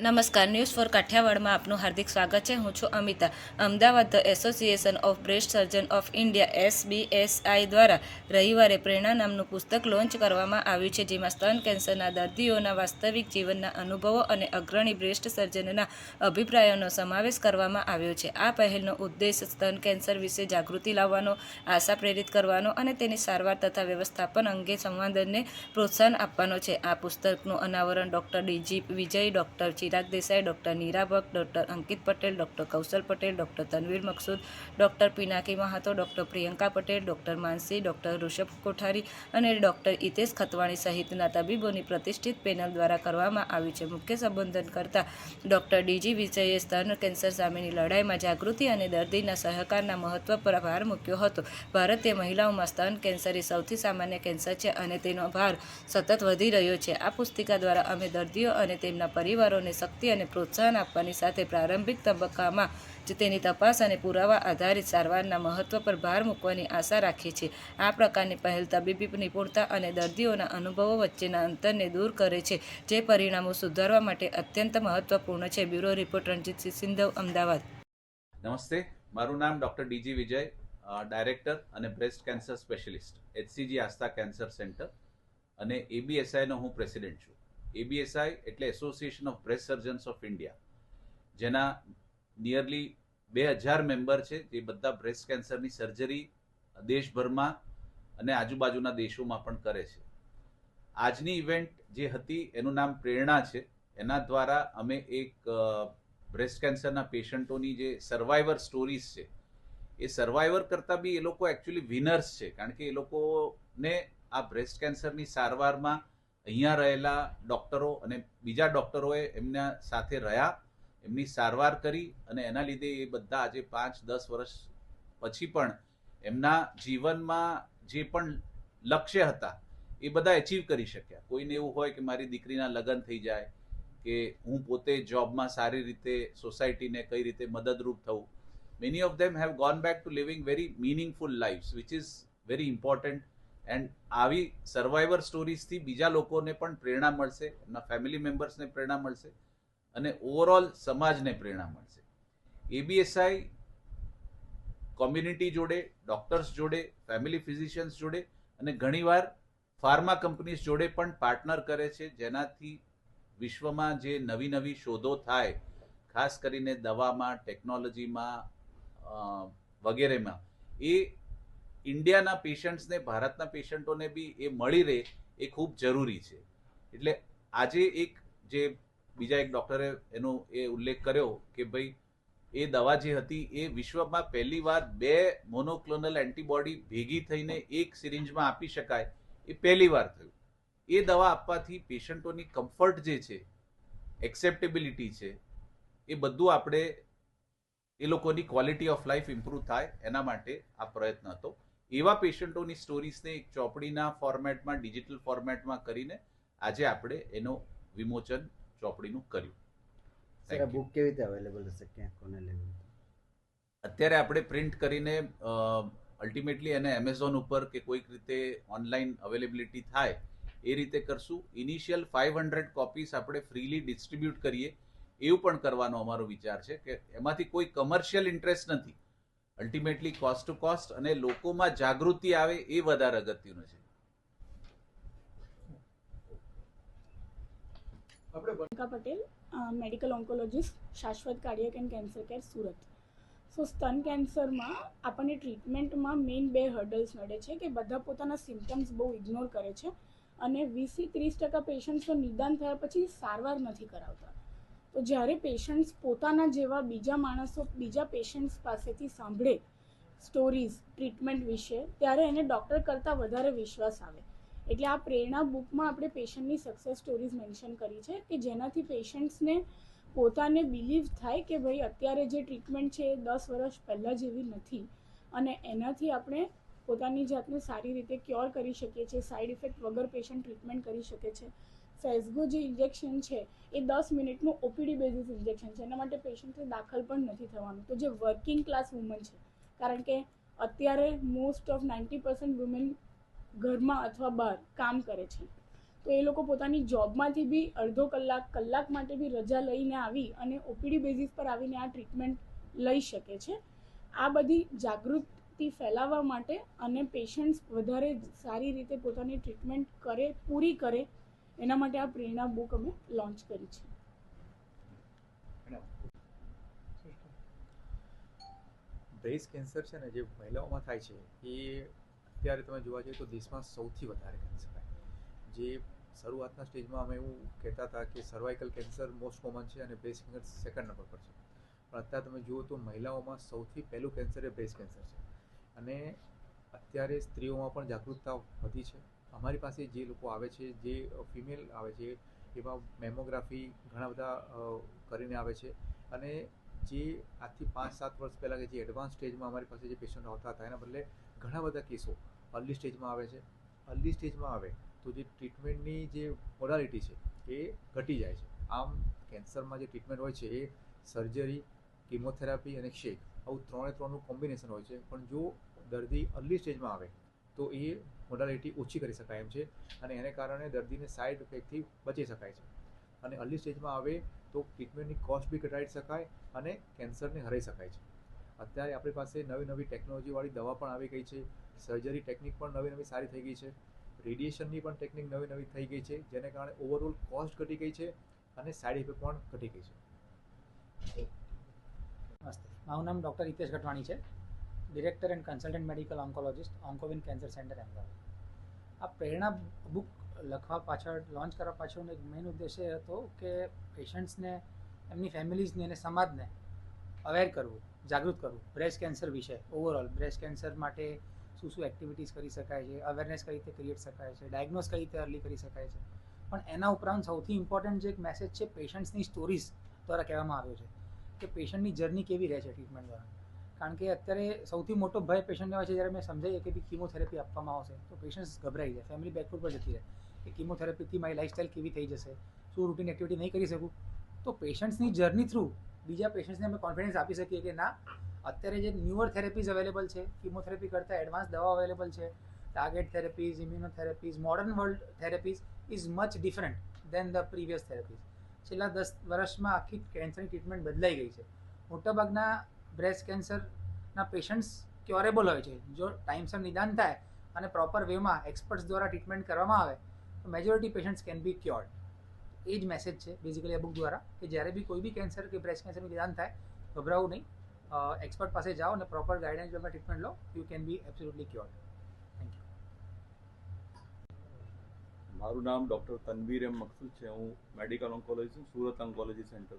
નમસ્કાર news for કાઠિયાવાડમાં આપનું હાર્દિક સ્વાગત છે. હું છું Amita. Ahmedabad the association of breast surgeon of India SBSI દ્વારા રવિવારે પ્રેરણા નામનું પુસ્તક લોન્ચ કરવામાં આવ્યું છે, જેમાં સ્તન કેન્સરના દર્દીઓના વાસ્તવિક જીવનના અનુભવો અને અગ્રણી બ્રેસ્ટ સર્જનના અભિપ્રાયોનો સમાવેશ કરવામાં આવ્યો છે. આ પહેલનો ઉદ્દેશ સ્તન કેન્સર વિશે જાગૃતિ લાવવાનો, આશા પ્રેરિત કરવાનો અને તેની સારવાર તથા વ્યવસ્થાપન અંગે સંવાદનને પ્રોત્સાહન આપવાનો છે. આ પુસ્તકનું અનાવરણ doctor DG Vijay, doctor Chirag Desai, doctor Neera Bhatt, doctor Ankit Patel, doctor Kaushal Patel, doctor Tanvir Maqsood, doctor Pinaki Mahato, doctor Priyanka Patel, doctor Mansi, doctor Rishabh Kothari અને ડૉક્ટર હિતેશ ખતવાણી સહિતના તબીબોની પ્રતિષ્ઠિત પેનલ દ્વારા કરવામાં આવ્યું છે. મુખ્ય સંબોધન કરતા ડૉક્ટર ડીજી વિજયે સ્તન કેન્સર સામેની લડાઈમાં જાગૃતિ અને દર્દીના સહકારના મહત્વ પર ભાર મૂક્યો હતો. ભારતીય મહિલાઓમાં સ્તન કેન્સર એ સૌથી સામાન્ય કેન્સર છે અને તેનો ભાર સતત વધી રહ્યો છે. આ પુસ્તિકા દ્વારા અમે દર્દીઓ અને તેમના પરિવારોને શક્તિ અને પ્રોત્સાહન આપવાની સાથે પ્રારંભિક તબક્કામાં જ તેની તપાસ અને પુરાવા આધારિત સારવારના મહત્વ પર ભાર મૂકવાની આશા રાખીએ છીએ આ પ્રકારની પહેલ તબીબી નિપુણતા અને દર્દીઓના અનુભવો વચ્ચેના અંતરને દૂર કરે છે, જે પરિણામો સુધારવા માટે અત્યંત મહત્વપૂર્ણ છે. Bureau report Ranjitsinh Sindhav, Ahmedabad. નમસ્તે. મારું નામ ડૉક્ટર ડીજી વિજય ડાયરેક્ટર અને breast cancer specialist HCG Aastha cancer centre અને એબીએસઆઈનો હું પ્રેસિડેન્ટ છું. એબીએસઆઈ એટલે association of breast surgeons of India જેના નિયરલી બે હજાર મેમ્બર છે, જે બધા બ્રેસ્ટ કેન્સરની સર્જરી દેશભરમાં અને આજુબાજુના દેશોમાં પણ કરે છે. આજની ઇવેન્ટ જે હતી, એનું નામ પ્રેરણા છે. એના દ્વારા અમે એક બ્રેસ્ટ કેન્સરના પેશન્ટોની જે સર્વાઈવર સ્ટોરીઝ છે, એ સર્વાઈવર કરતાં બી એ લોકો એકચ્યુઅલી વિનર્સ છે. કારણ કે એ લોકોને આ બ્રેસ્ટ કેન્સરની સારવારમાં અહીંયા રહેલા ડૉક્ટરો અને બીજા ડૉક્ટરોએ એમના સાથે રહ્યા, એમની સારવાર કરી અને એના લીધે એ બધા આજે પાંચ, દસ વર્ષ પછી પણ એમના જીવનમાં જે પણ લક્ષ્ય હતા, એ બધા એચીવ કરી શક્યા. કોઈને એવું હોય કે મારી દીકરીના લગ્ન થઈ જાય, કે હું પોતે જોબમાં સારી રીતે સોસાયટીને કઈ રીતે મદદરૂપ થવું many of them have gone back to living very meaningful life which is very important and આવી સર્વાઈવર સ્ટોરીઝથી બીજા લોકોને પણ પ્રેરણા મળશે, એમના ફેમિલી મેમ્બર્સને પ્રેરણા મળશે અને ઓવરઓલ સમાજને પ્રેરણા મળશે. એબીએસઆઈ કોમ્યુનિટી જોડે ડોક્ટર્સ જોડે ફેમિલી ફિઝિશિયન્સ જોડે અને ઘણીવાર ફાર્મા કંપનીઝ જોડે પણ પાર્ટનર કરે છે, જેનાથી વિશ્વમાં જે નવી નવી શોધો થાય, ખાસ કરીને દવામાં ટેકનોલોજીમાં વગેરેમાં, એ ઇન્ડિયાના પેશન્ટ્સને, ભારતના પેશન્ટોને બી એ મળી રહે એ ખૂબ જરૂરી છે. એટલે આજે એક જે બીજા એક ડૉક્ટરે એનો એ ઉલ્લેખ કર્યો કે ભાઈ એ દવા જે હતી એ વિશ્વમાં પહેલી વાર બે મોનોક્લોનલ એન્ટીબોડી ભેગી થઈને એક સિરિંજમાં આપી શકાય એ પહેલી વાર થયું. એ દવા આપવાથી પેશન્ટોની કમ્ફર્ટ જે છે એક્સેપ્ટેબિલિટી છે, એ બધું આપણે એ લોકોની ક્વોલિટી ઓફ લાઈફ ઇમ્પ્રૂવ થાય એના માટે આ પ્રયત્ન હતો. એવા પેશન્ટોની સ્ટોરીઝને એક ચોપડીના ફોર્મેટમાં ડિજિટલ ફોર્મેટમાં કરીને આજે આપણે એનો વિમોચન ચોપડીનું કર્યું. સર આ બુક કેવી રીતે અવેલેબલ હશે? ક્યાં કોને લેવી? અત્યારે આપણે પ્રિન્ટ કરીને અલ્ટિમેટલી એને એમેઝોન ઉપર કે કોઈક રીતે ઓનલાઈન અવેલેબિલિટી થાય એ રીતે કરશું. ઇનિશિયલ ફાઇવ હંડ્રેડ કોપીસ આપણે ફ્રીલી ડિસ્ટ્રીબ્યુટ કરીએ. એવું પણ કરવાનો અમારો વિચાર છે કે એમાંથી કોઈ કમર્શિયલ ઇન્ટરેસ્ટ નથી. અલ્ટિમેટલી કોસ્ટ ટુ કોસ્ટ અને લોકોમાં જાગૃતિ આવે એ વધારે અગત્યનું છે. Priyanka Patel medical oncologist Shashwat cardiac and cancer care Surat. So સ્તન કેન્સરમાં આપણને ટ્રીટમેન્ટમાં મેઇન બે હર્ડલ્સ નડે છે કે બધા પોતાના સિમ્ટમ્સ બહુ ઇગ્નોર કરે છે અને વીસથી ત્રીસ ટકા પેશન્ટ્સનું નિદાન થયા પછી સારવાર નથી કરાવતા. તો જ્યારે પેશન્ટ્સ પોતાના જેવા બીજા માણસો, બીજા પેશન્ટ્સ પાસેથી સાંભળે સ્ટોરીઝ ટ્રીટમેન્ટ વિશે, ત્યારે એને ડૉક્ટર કરતાં વધારે વિશ્વાસ આવે. એટલે આ પ્રેરણા બુકમાં આપણે પેશન્ટની સક્સેસ સ્ટોરીઝ મેન્શન કરી છે કે જેનાથી પેશન્ટ્સને પોતાને બિલીવ થાય કે ભાઈ અત્યારે જે ટ્રીટમેન્ટ છે એ દસ વર્ષ પહેલાં જેવી નથી. અને એનાથી આપણે પોતાની જાતને સારી રીતે ક્યોર કરી શકીએ છીએ સાઈડ ઇફેક્ટ વગર પેશન્ટ ટ્રીટમેન્ટ કરી શકે છે. ફેઝગો જે ઇન્જેક્શન છે, એ દસ મિનિટનું ઓપીડી બેઝિસ ઇન્જેક્શન છે. એના માટે પેશન્ટને દાખલ પણ નથી થવાનું. તો જે વર્કિંગ ક્લાસ વુમન છે, કારણ કે અત્યારે most of ninety percent women ઘરમાં અથવા બહાર કામ કરે છે. તો એ લોકો પોતાની જોબમાંથી બી અડધો કલાક કલાક માટે બી રજા લઈને આવી અને ઓપીડી બેઝિસ પર આવીને આ ટ્રીટમેન્ટ લઈ શકે છે. આ બધી જાગૃતિ ફેલાવવા માટે અને પેશન્ટ્સ વધારે સારી રીતે પોતાની ટ્રીટમેન્ટ કરે, પૂરી કરે એના માટે આ પ્રેરણા બુક અમે લોન્ચ કરી છે. બ્રેસ્ટ કેન્સર છે ને, જે મહિલાઓમાં થાય છે, એ અત્યારે તમે જોવા જઈએ તો દેશમાં સૌથી વધારે કહી શકાય જે શરૂઆતના સ્ટેજમાં અમે એવું કહેતા હતા કે સર્વાઇકલ કેન્સર મોસ્ટ કોમન છે અને બ્રેસ્ટ કેન્સર સેકન્ડ નંબર પર છે. પણ અત્યારે તમે જુઓ તો મહિલાઓમાં સૌથી પહેલું કેન્સર એ બ્રેસ્ટ કેન્સર છે. અને અત્યારે સ્ત્રીઓમાં પણ જાગૃતતા વધી છે. અમારી પાસે જે લોકો આવે છે, જે ફિમેલ આવે છે, એમાં મેમોગ્રાફી ઘણા બધા કરીને આવે છે. અને જે આજથી પાંચ, સાત વર્ષ પહેલાં કે જે એડવાન્સ સ્ટેજમાં અમારી પાસે જે પેશન્ટ આવતા હતા, એના બદલે ઘણા બધા કેસો અર્લી સ્ટેજમાં આવે છે. અર્લી સ્ટેજમાં આવે તો જે ટ્રીટમેન્ટની જે મોડાલિટી છે, એ ઘટી જાય છે. આમ કેન્સરમાં જે ટ્રીટમેન્ટ હોય છે, એ સર્જરી કિમોથેરાપી અને શેક આવું ત્રણે ત્રણનું કોમ્બિનેશન હોય છે. પણ જો દર્દી અર્લી સ્ટેજમાં આવે તો એ મોડાલિટી ઓછી કરી શકાય એમ છે અને એને કારણે દર્દીને સાઇડ ઇફેક્ટથી બચી શકાય છે. અને અર્લી સ્ટેજમાં આવે તો ટ્રીટમેન્ટની કોસ્ટ બી ઘટાડી શકાય અને કેન્સરને હરાઈ શકાય છે. અત્યારે આપણી પાસે નવી નવી ટેકનોલોજીવાળી દવા પણ આવી ગઈ છે. સર્જરી ટેકનિક પણ નવી નવી સારી થઈ ગઈ છે. રેડિયેશનની પણ ટેકનિક નવી નવી થઈ ગઈ છે, જેને કારણે ઓવરઓલ કોસ્ટ ઘટી ગઈ છે અને સાઇડ ઇફેક્ટ પણ ઘટી ગઈ છે. નમસ્તે. મારું નામ ડૉક્ટર હિતેશ ગઢવાણી છે. Director and consultant medical oncologist Oncowin cancer centre Ahmedabad આ પ્રેરણા બુક લખવા પાછળ લોન્ચ કરવા પાછળનો એક મેઇન ઉદ્દેશ્ય હતો કે પેશન્ટ્સને એમની ફેમિલીઝને અને સમાજને અવેર કરવું, જાગૃત કરવું બ્રેસ્ટ કેન્સર વિશે ઓવરઓલ બ્રેસ્ટ કેન્સર માટે શું શું એક્ટિવિટીઝ કરી શકાય છે અવેરનેસ કઈ રીતે ક્રિએટ શકાય છે ડાયગ્નોસ કઈ રીતે અર્લી કરી શકાય છે. પણ એના ઉપરાંત સૌથી ઇમ્પોર્ટન્ટ જે એક મેસેજ છે પેશન્ટ્સની સ્ટોરીઝ દ્વારા કહેવામાં આવ્યો છે કે પેશન્ટની જર્ની કેવી રહે છે ટ્રીટમેન્ટ દ્વારા. કારણ કે અત્યારે સૌથી મોટો ભય પેશન્ટને હોય છે જ્યારે મેં સમજાવીએ કે કીમોથેરાપી આપવામાં આવશે, તો પેશન્ટ્સ ગભરાઈ જાય ફેમિલી બેકફૂટ પર જતી રહે કે કીમોથેરાપીથી મારી લાઈફસ્ટાઈલ કેવી થઈ જશે, શું રૂટીન એક્ટિવિટી નહીં કરી શકું? તો પેશન્ટ્સની જર્ની થ્રુ બીજા પેશન્ટ્સને અમે કોન્ફિડન્સ આપી શકીએ કે ના, અત્યારે જે ન્યુઅર થેરેપીઝ અવેલેબલ છે કીમોથેરાપી કરતાં એડવાન્સ દવા અવેલેબલ છે target therapies immunotherapies modern world therapies is much different than the previous therapies છેલ્લા દસ વર્ષમાં આખી કેન્સરની ટ્રીટમેન્ટ બદલાઈ ગઈ છે. મોટાભાગના બ્રેસ્ટ કેન્સરના પેશન્ટ્સ ક્યોરેબલ હોય છે. જો ટાઈમસર નિદાન થાય અને પ્રોપર વેમાં એક્સપર્ટ્સ દ્વારા ટ્રીટમેન્ટ કરવામાં આવે, તો majority patients can be cured એ જ મેસેજ છે બેઝિકલી આ બુક દ્વારા, કે જ્યારે બી કોઈ બી કેન્સર કે બ્રેસ્ટ કેન્સરનું નિદાન થાય, ગભરાવું નહીં. એક્સપર્ટ પાસે જાઓ અને પ્રોપર ગાઈડન્સ દ્વારા treatment law you can be absolutely cured મારું નામ ડૉક્ટર તનવીર એમ મકસુદ છે. હું medical oncologist Surat oncology centre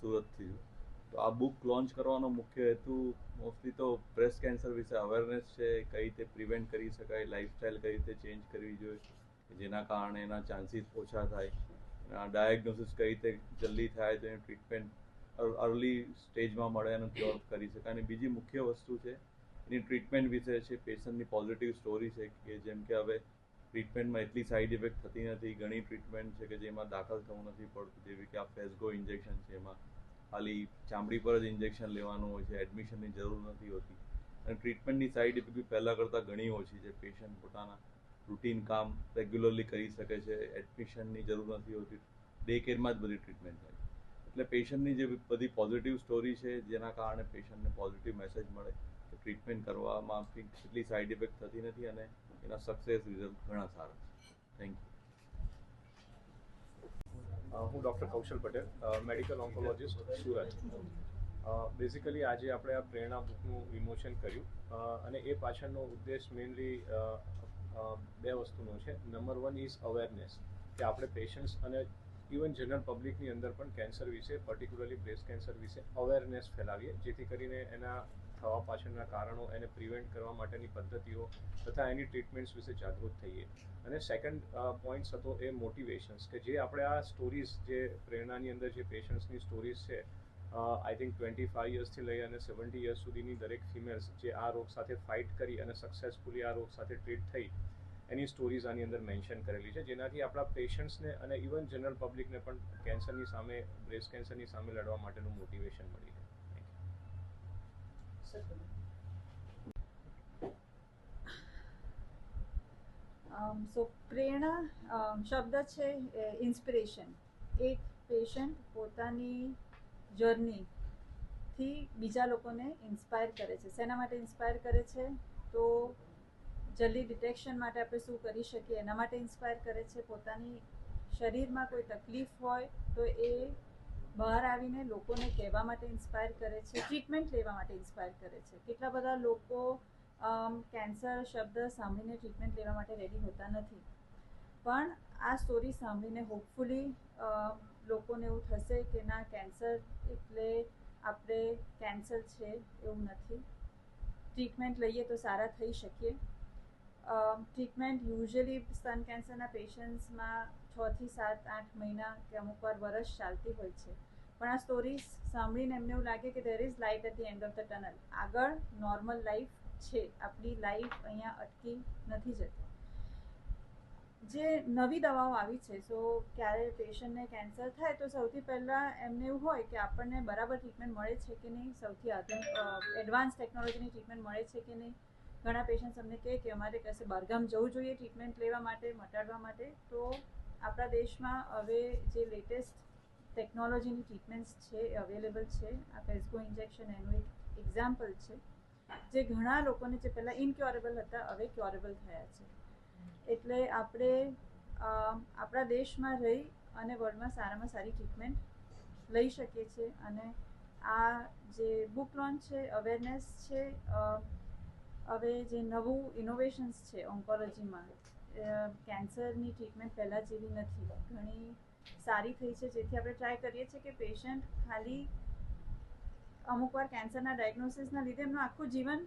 સુરતથી છું. તો આ બુક લોન્ચ કરવાનો મુખ્ય હેતુ મોસ્ટલી તો બ્રેસ્ટ કેન્સર વિશે અવેરનેસ છે, કઈ રીતે પ્રિવેન્ટ કરી શકાય લાઈફસ્ટાઈલ કઈ રીતે ચેન્જ કરવી જોઈએ જેના કારણે એના ચાન્સીસ ઓછા થાય, એના ડાયગ્નોસિસ કઈ રીતે જલ્દી થાય, તો એની ટ્રીટમેન્ટ અર્લી સ્ટેજમાં મળે અને ક્યોર કરી શકાય. અને બીજી મુખ્ય વસ્તુ છે, એની ટ્રીટમેન્ટ વિશે છે પેશન્ટની પોઝિટિવ સ્ટોરી છે, કે જેમ કે હવે ટ્રીટમેન્ટમાં એટલી સાઈડ ઇફેક્ટ થતી નથી, ઘણી ટ્રીટમેન્ટ છે કે જેમાં દાખલ થવું નથી પડતું, જેવી કે આ ફેસગો ઇન્જેક્શન છે એમાં. ખાલી ચામડી પર જ ઇન્જેક્શન લેવાનું હોય છે એડમિશનની જરૂર નથી હોતી. અને ટ્રીટમેન્ટની સાઈડ ઇફેક્ટ પહેલાં કરતાં ઘણી ઓછી છે. પેશન્ટ પોતાના રૂટીન કામ રેગ્યુલરલી કરી શકે છે એડમિશનની જરૂર નથી હોતી. ડે કેરમાં જ બધી ટ્રીટમેન્ટ થાય એટલે પેશન્ટની જે બધી પોઝિટિવ સ્ટોરી છે, જેના કારણે પેશન્ટને પોઝિટિવ મેસેજ મળે કે ટ્રીટમેન્ટ કરવામાં એટલી સાઈડ ઇફેક્ટ થતી નથી અને એના સક્સેસ રિઝલ્ટ ઘણા સારા છે. થેન્ક યુ હું doctor Kaushal Patel medical oncologist Surat. Basically આજે આપણે આ પ્રેરણા બુકનું વિમોચન કર્યું. અને એ પાછળનો ઉદ્દેશ મેઇનલી બે વસ્તુનો છે. નંબર વન ઇઝ અવેરનેસ કે આપણે પેશન્ટ્સ અને ઇવન જનરલ પબ્લિકની અંદર પણ કેન્સર વિશે પર્ટિક્યુલરલી બ્રેસ્ટ કેન્સર વિશે અવેરનેસ ફેલાવીએ, જેથી કરીને એના થવા પાછળના કારણો એને પ્રિવેન્ટ કરવા માટેની પદ્ધતિઓ તથા એની ટ્રીટમેન્ટ્સ વિશે જાગૃત થઈએ અને સેકન્ડ પોઈન્ટ્સ હતો એ મોટિવેશન્સ કે જે આપણે આ સ્ટોરીઝ જે પ્રેરણાની અંદર જે પેશન્ટ્સની સ્ટોરીઝ છે આઈ થિંક ટ્વેન્ટી ફાઈવ યર્સથી લઈ અને સેવન્ટી યર્સ સુધીની દરેક ફિમેલ્સ જે આ રોગ સાથે ફાઇટ કરી અને સક્સેસફુલી આ રોગ સાથે ટ્રીટ થઈ, એની સ્ટોરીઝ આની અંદર મેન્શન કરેલી છે જેનાથી આપણા પેશન્ટ્સને અને ઇવન જનરલ પબ્લિકને પણ કેન્સરની સામે બ્રેસ્ટ કેન્સરની સામે લડવા માટેનું મોટિવેશન મળી you. સો પ્રેરણા શબ્દ છે ઇન્સ્પિરેશન એક પેશન્ટ પોતાની જર્નીથી બીજા લોકોને ઇન્સ્પાયર કરે છે શેના માટે ઇન્સ્પાયર કરે છે તો જલ્દી ડિટેક્શન માટે આપણે શું કરી શકીએ એના માટે ઇન્સ્પાયર કરે છે પોતાની શરીરમાં કોઈ તકલીફ હોય તો એ બહાર આવીને લોકોને કહેવા માટે ઇન્સ્પાયર કરે છે ટ્રીટમેન્ટ લેવા માટે ઇન્સ્પાયર કરે છે. કેટલા બધા લોકો કેન્સર શબ્દ સાંભળીને ટ્રીટમેન્ટ લેવા માટે રેડી હોતા નથી. પણ આ સ્ટોરી સાંભળીને હોપફુલી લોકોને એવું થશે કે ના કેન્સર એટલે આપણે કેન્સર છે એવું નથી. ટ્રીટમેન્ટ લઈએ તો સારા થઈ શકીએ. ટ્રીટમેન્ટ યુઝલી સ્તન કેન્સરના પેશન્ટ્સમાં છથી સાત, આઠ મહિના કે અમુક વાર વર્ષ ચાલતી હોય છે. પણ આ સ્ટોરીઝ સાંભળીને એમને એવું લાગે કે there is light at the end of the tunnel આગળ નોર્મલ લાઈફ છે. આપણી લાઈફ અહીંયા અટકી નથી જતી. જે નવી દવાઓ આવી છે સો ક્યારે પેશન્ટને કેન્સર થાય તો સૌથી પહેલાં એમને એવું હોય કે આપણને બરાબર ટ્રીટમેન્ટ મળે છે કે નહીં, સૌથી એડવાન્સ ટેકનોલોજીની ટ્રીટમેન્ટ મળે છે કે નહીં. ઘણા પેશન્ટ્સ અમને કહે કે અમારે કશે બહારગામ જવું જોઈએ ટ્રીટમેન્ટ લેવા માટે, મટાડવા માટે. તો આપણા દેશમાં હવે જે લેટેસ્ટ ટેકનોલોજીની ટ્રીટમેન્ટ્સ છે, એ અવેલેબલ છે. આ પેસ્કો ઇન્જેક્શન એનું એક એક્ઝામ્પલ છે. જે ઘણા લોકોને જે પહેલાં ઇનક્યોરેબલ હતા, હવે ક્યોરેબલ થયા છે. એટલે આપણે આપણા દેશમાં રહી અને વર્લ્ડમાં સારામાં સારી ટ્રીટમેન્ટ લઈ શકીએ છીએ. અને આ જે બુક લોન્ચ છે અવેરનેસ છે હવે જે નવું ઇનોવેશન્સ છે ઓન્કોલોજીમાં કેન્સરની ટ્રીટમેન્ટ પહેલાં જેવી નથી. ઘણી સારી થઈ છે. જેથી આપણે ટ્રાય કરીએ છીએ કે પેશન્ટ ખાલી અમુક વાર કેન્સરના ડાયગ્નોસિસના લીધે એમનું આખું જીવન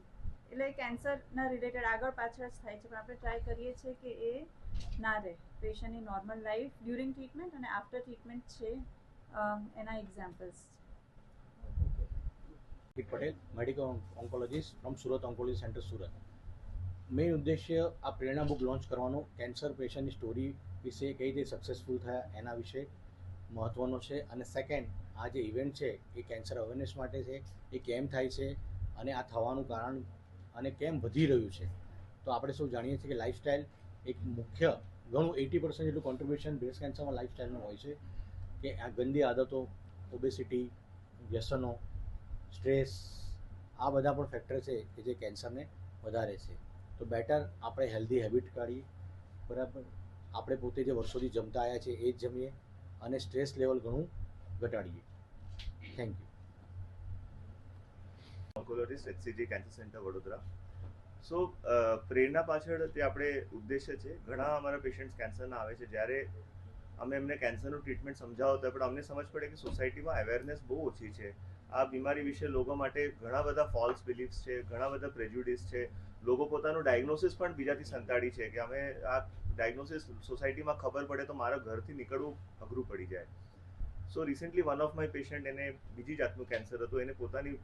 એટલે કેન્સરના રિલેટેડ આગળ પાછળ જ થાય છે. પણ આપણે ટ્રાય કરીએ છીએ કે એ ના રહે. પેશન્ટની નોર્મલ લાઈફ ડ્યુરિંગ ટ્રીટમેન્ટ અને આફ્ટર ટ્રીટમેન્ટ છે એના examples Patel medical oncologist from Surat oncology centre Surat. Main ઉદ્દેશ્ય આ પ્રેરણા બુક લોન્ચ કરવાનો કેન્સર પેશન્ટની સ્ટોરી વિશે કઈ રીતે સક્સેસફુલ થયા એના વિશે મહત્ત્વનો છે. અને સેકન્ડ આ જે ઇવેન્ટ છે એ કેન્સર અવેરનેસ માટે છે, એ કેમ થાય છે અને આ થવાનું કારણ અને કેમ વધી રહ્યું છે. તો આપણે સૌ જાણીએ છીએ કે લાઇફસ્ટાઇલ એક મુખ્ય ઘણું એટી પર્સન્ટ જેટલું કોન્ટ્રીબ્યુશન બ્રેસ્ટ કેન્સરમાં લાઇફસ્ટાઇલનું હોય છે. કે આ ગંદી આદતો ઓબેસિટી વ્યસનો સ્ટ્રેસ આ બધા પણ ફેક્ટર છે કે જે કેન્સરને વધારે છે. તો બેટર આપણે હેલ્ધી હેબિટ કાઢીએ. બરાબર? આપણે પોતે જે વર્ષોથી જમતા આવ્યા છે એ જ જમીએ અને સ્ટ્રેસ લેવલ ઘણું ઘટાડીએ. Thank you oncologist HCG cancer centre Vadodara. So Prerana પાછળ તે આપણે ઉદ્દેશ્ય છે. ઘણા અમારા પેશન્ટ્સ કેન્સરના આવે છે. જ્યારે અમે એમને કેન્સરનું ટ્રીટમેન્ટ સમજાવતા પણ અમને સમજ પડે કે સોસાયટીમાં અવેરનેસ બહુ ઓછી છે. આ બીમારી વિશે લોકો માટે ઘણા બધા ફોલ્સ બિલીફ્સ છે, ઘણા બધા પ્રેજ્યુડિસ છે. લોકો પોતાનું ડાયગ્નોસિસ પણ બીજાથી સંતાડી છે કે અમે આ ડાયગ્નોસિસ સોસાયટીમાં ખબર પડે તો મારા ઘરથી નીકળવું અઘરું પડી જાય. So recently one of my patient એને બીજી જાતનું કેન્સર હતું. એને પોતાની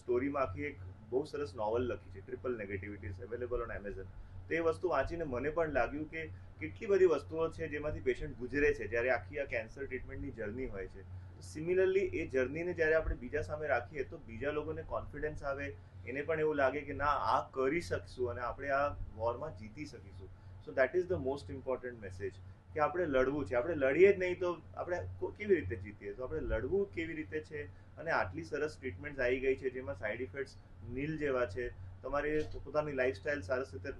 સ્ટોરીમાં આખી એક બહુ સરસ નોવલ લખી છે. Triple negativities available on Amazon તે વસ્તુ વાંચીને મને પણ લાગ્યું કે કેટલી બધી વસ્તુઓ છે જેમાંથી પેશન્ટ ગુજરે છે. જ્યારે આખી આ કેન્સર ટ્રીટમેન્ટની જર્ની હોય છે. સિમિલરલી એ જર્નીને જ્યારે આપણે બીજા સામે રાખીએ, તો બીજા લોકોને કોન્ફિડન્સ આવે, એને પણ એવું લાગે કે ના, આ કરી શકશું અને આપણે આ વોરમાં જીતી શકીશું. So that is the most important message કે આપણે લડવું છે. આપણે લડીએ જ નહીં તો આપણે કેવી રીતે જીતીએ? તો આપણે લડવું કેવી રીતે છે? અને આટલી સરસ ટ્રીટમેન્ટ આવી ગઈ છે જેમાં સાઈડ ઇફેક્ટ્સ નીલ જેવા છે. તમારે પોતાની લાઈફસ્ટાઈલ સરસ રીતે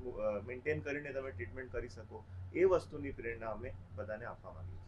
મેન્ટેન કરીને તમે ટ્રીટમેન્ટ કરી શકો. એ વસ્તુની પ્રેરણા અમે બધાને આપવા માંગીએ